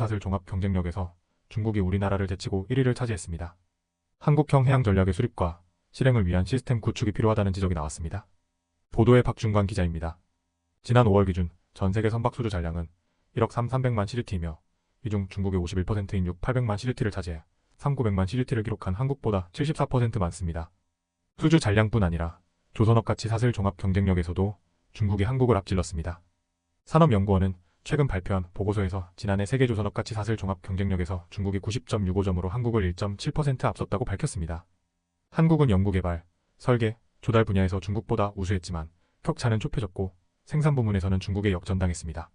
사슬 종합 경쟁력에서 중국이 우리나라를 제치고 1위를 차지했습니다. 한국형 해양 전략의 수립과 실행을 위한 시스템 구축이 필요하다는 지적이 나왔습니다. 보도의 박준관 기자입니다. 지난 5월 기준 전 세계 선박 수주 잔량은 1억 3 300만 CGT이며 이 중 중국의 51%인 6 800만 CGT를 차지해 3 900만 CGT를 기록한 한국보다 74% 많습니다. 수주 잔량뿐 아니라 조선업 가치 사슬 종합 경쟁력에서도 중국이 한국을 앞질렀습니다. 산업연구원은 최근 발표한 보고서에서 지난해 세계 조선업 가치 사슬 종합 경쟁력에서 중국이 90.65점으로 한국을 1.7% 앞섰다고 밝혔습니다. 한국은 연구개발, 설계, 조달 분야에서 중국보다 우수했지만 격차는 좁혀졌고 생산 부문에서는 중국에 역전당했습니다.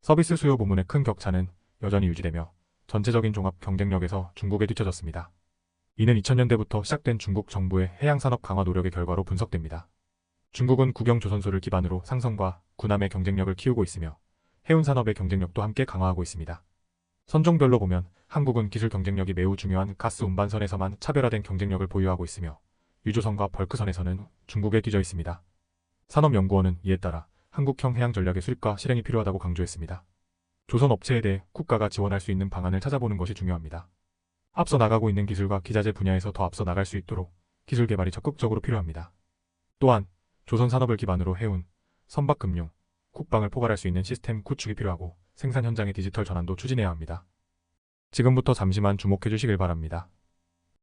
서비스 수요 부문의 큰 격차는 여전히 유지되며 전체적인 종합 경쟁력에서 중국에 뒤처졌습니다. 이는 2000년대부터 시작된 중국 정부의 해양산업 강화 노력의 결과로 분석됩니다. 중국은 국영 조선소를 기반으로 상선과 군함의 경쟁력을 키우고 있으며 해운산업의 경쟁력도 함께 강화하고 있습니다. 선종별로 보면 한국은 기술 경쟁력이 매우 중요한 가스 운반선에서만 차별화된 경쟁력을 보유하고 있으며 유조선과 벌크선에서는 중국에 뒤져 있습니다. 산업연구원은 이에 따라 한국형 해양 전략의 수립과 실행이 필요하다고 강조했습니다. 조선 업체에 대해 국가가 지원할 수 있는 방안을 찾아보는 것이 중요합니다. 앞서 나가고 있는 기술과 기자재 분야에서 더 앞서 나갈 수 있도록 기술 개발이 적극적으로 필요합니다. 또한 조선 산업을 기반으로 해운, 선박금융, 국방을 포괄할 수 있는 시스템 구축이 필요하고 생산 현장의 디지털 전환도 추진해야 합니다. 지금부터 잠시만 주목해 주시길 바랍니다.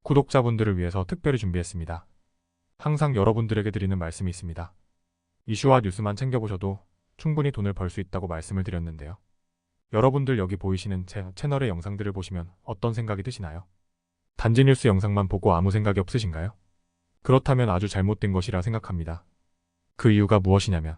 구독자분들을 위해서 특별히 준비했습니다. 항상 여러분들에게 드리는 말씀이 있습니다. 이슈와 뉴스만 챙겨보셔도 충분히 돈을 벌 수 있다고 말씀을 드렸는데요. 여러분들 여기 보이시는 제 채널의 영상들을 보시면 어떤 생각이 드시나요? 단지 뉴스 영상만 보고 아무 생각이 없으신가요? 그렇다면 아주 잘못된 것이라 생각합니다. 그 이유가 무엇이냐면